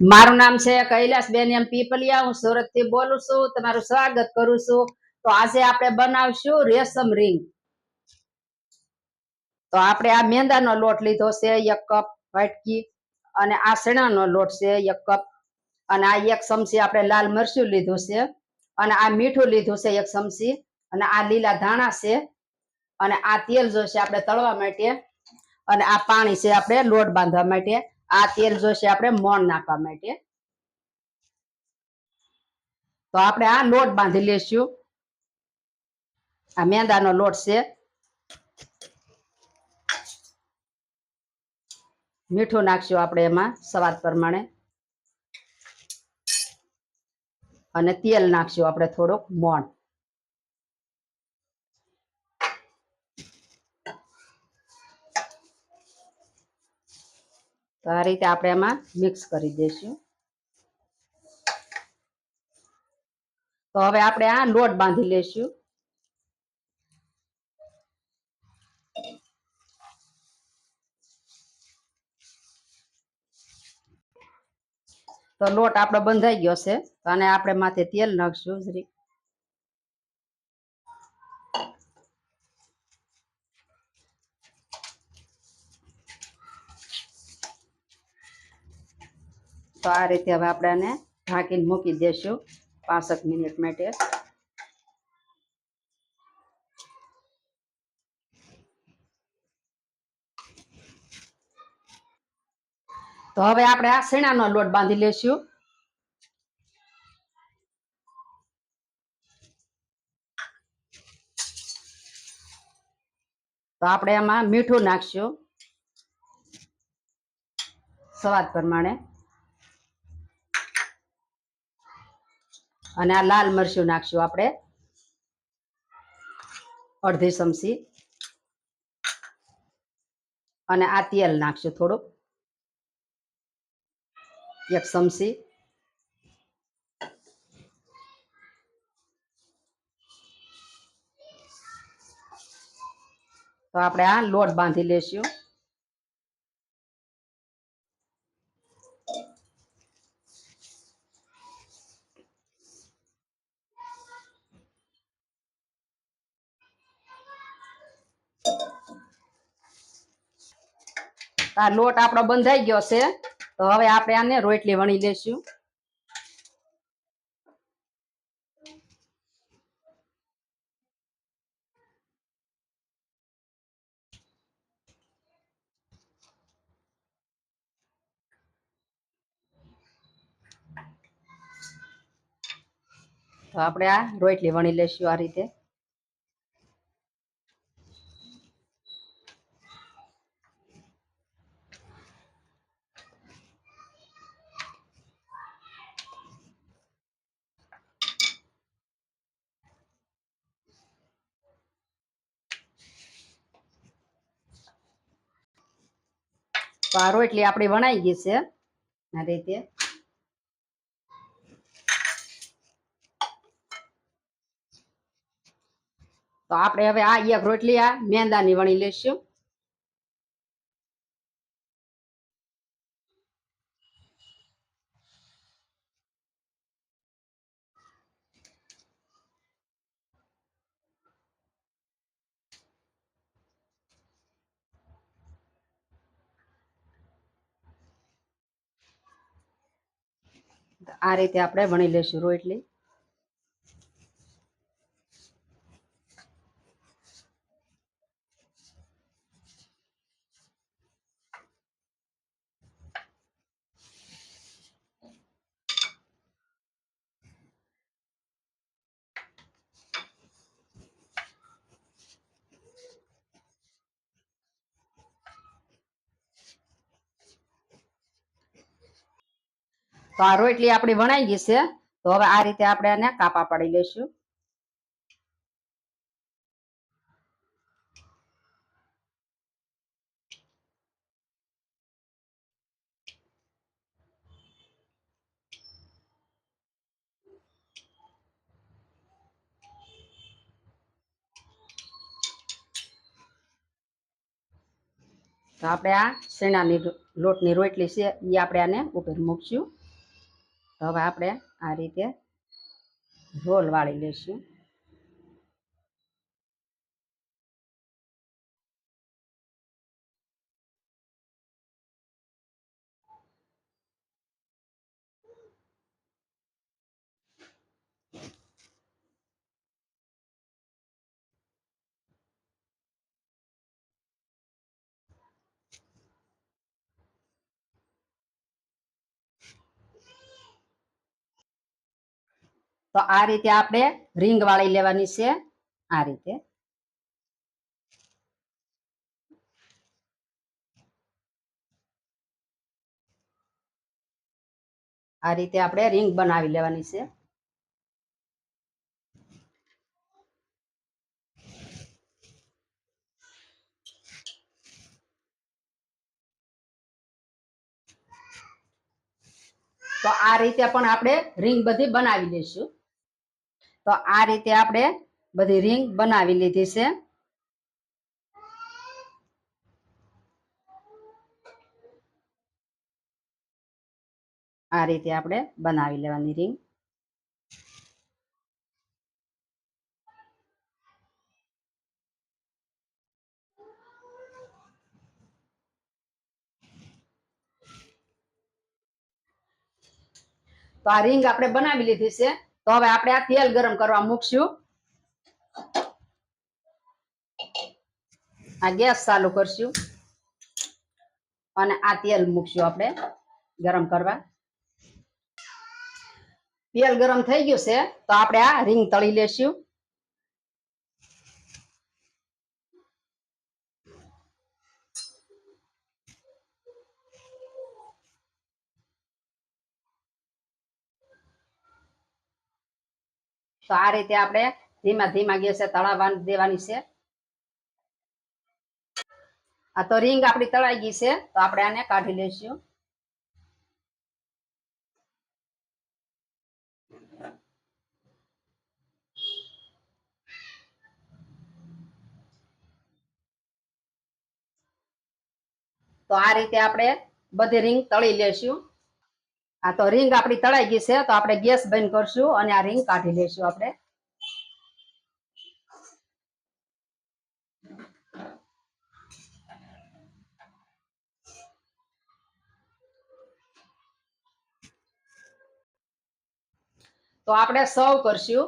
મારું નામ છે કૈલાસબેન એમ પીપલિયા. હું સુરતથી બોલું છું. તમારું સ્વાગત કરું છું. તો આજે આપણે બનાવશું રેશમ રીંગ તો આપણે આ મેંદાનો લોટ લીધો છે, એક કપ વાટકી અને આ ચણાનો લોટ છે, એક કપ. અને આ એક ચમચી આપણે લાલ મરચું લીધું છે. અને આ મીઠું લીધું છે એક ચમચી. અને આ લીલા ધાણા છે. અને આ તેલ જોશે આપણે તળવા માટે. અને આ પાણી છે આપણે લોટ બાંધવા માટે. આ તેલ જોશે આપણે મોણ નાખવા માટે. તો આપણે આ લોટ બાંધી લેશું. આ મેંદાનો લોટ છે. મીઠું નાખશું આપણે એમાં સ્વાદ પ્રમાણે. અને તેલ નાખશું આપણે થોડુંક મોણ. તો આ રીતે આપણે એમાં મિક્સ કરી દઈશું. તો હવે આપણે આ લોટ બાંધી લેશું તો લોટ આપણો બંધાઈ ગયો છે. આને આપણે માથે તેલ નાખશું. જરીક તો આ રીતે હવે આપણે ઢાંકીને મૂકી દેશું પાંસઠ મિનિટ માટે. તો હવે આપણે આ શેણાનો લોટ બાંધી લેશું. તો આપણે એમાં મીઠું નાખશું. સ્વાદ પ્રમાણે. અને આ લાલ મરચું નાખશું આપણે. અડધી ચમચી. અને આ તેલ નાખશું થોડુંક. એક ચમચી. તો આપણે આ લોટ બાંધી લેશું. આ લોટ આપણો બંધાઈ ગયો છે. તો હવે આપણે આને રોટલી વણી લેશું. તો આપણે આ રોટલી વણી લેશું આ રીતે. તો આ રોટલી આપણી વણાઈ ગઈ છે. આ રીતે. તો આપણે હવે આ એક રોટલી આ મેંદાની વણી લેશું આ રીતે આપણે વણી લેશું રોટલી. તો આ રોટલી આપણી વણાઈ ગઈ છે. તો હવે આ રીતે આપણે આને કાપા પાડી લઈશું. તો આપણે આ શેણાની લોટની રોટલી છે એ આપણે આને ઉપર મૂકશું. હવે આપણે આ રીતે રોલ વાળી લઈશું તો આ રીતે આપણે રિંગ વાળી લેવાની છે. આ રીતે. આ રીતે આપણે રિંગ બનાવી લેવાની છે. તો આ રીતે પણ આપણે રિંગ બધી બનાવી લઈશું. તો આ રીતે આપણે બધી રિંગ બનાવી લીધી છે. આ રીતે આપણે બનાવી લેવાની રીંગ તો આ રિંગ આપણે બનાવી લીધી છે. તો હવે આપણે આ તેલ ગરમ કરવા મૂકશું. આ ગેસ ચાલુ કરશું. અને આ તેલ મૂકશું આપણે ગરમ કરવા. તેલ ગરમ થઈ ગયું છે, તો આપણે આ રિંગ તળી લેશું. તો આ રીતે આપણે ધીમા ધીમા ગેસે તળાવવા દેવાની છે. આ તો રિંગ આપણી તળાઈ ગઈ છે, તો આપણે આને કાઢી લઈશું. તો આ રીતે આપણે બધી રિંગ તળી લેશું આ તો રિંગ આપણી તળાઈ ગઈ છે, તો આપણે ગેસ બંધ કરશું અને આ રિંગ કાઢી લેશું આપણે. તો આપણે સર્વ કરશું.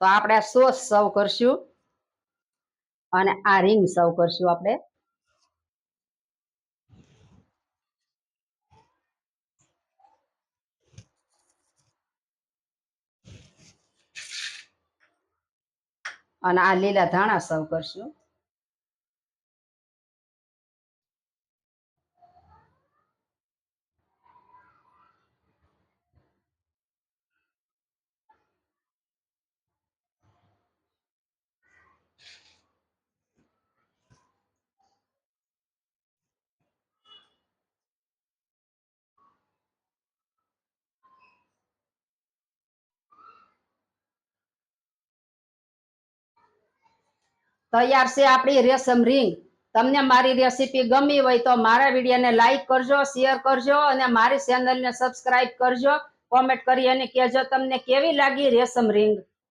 તો આપણે સોસ સર્વ કરશું. અને આ રિંગ સર્વ કરશું આપણે. અને આ લીલા ધાણા સર્વ કરશું. તૈયાર છે આપણી રેશમ રિંગ તમને મારી રેસીપી ગમી હોય તો મારા વિડીયોને લાઈક કરજો શેર કરજો અને મારી ચેનલને સબસ્ક્રાઇબ કરજો. કોમેન્ટ કરી અને કહેજો તમને કેવી લાગી રેશમ રિંગ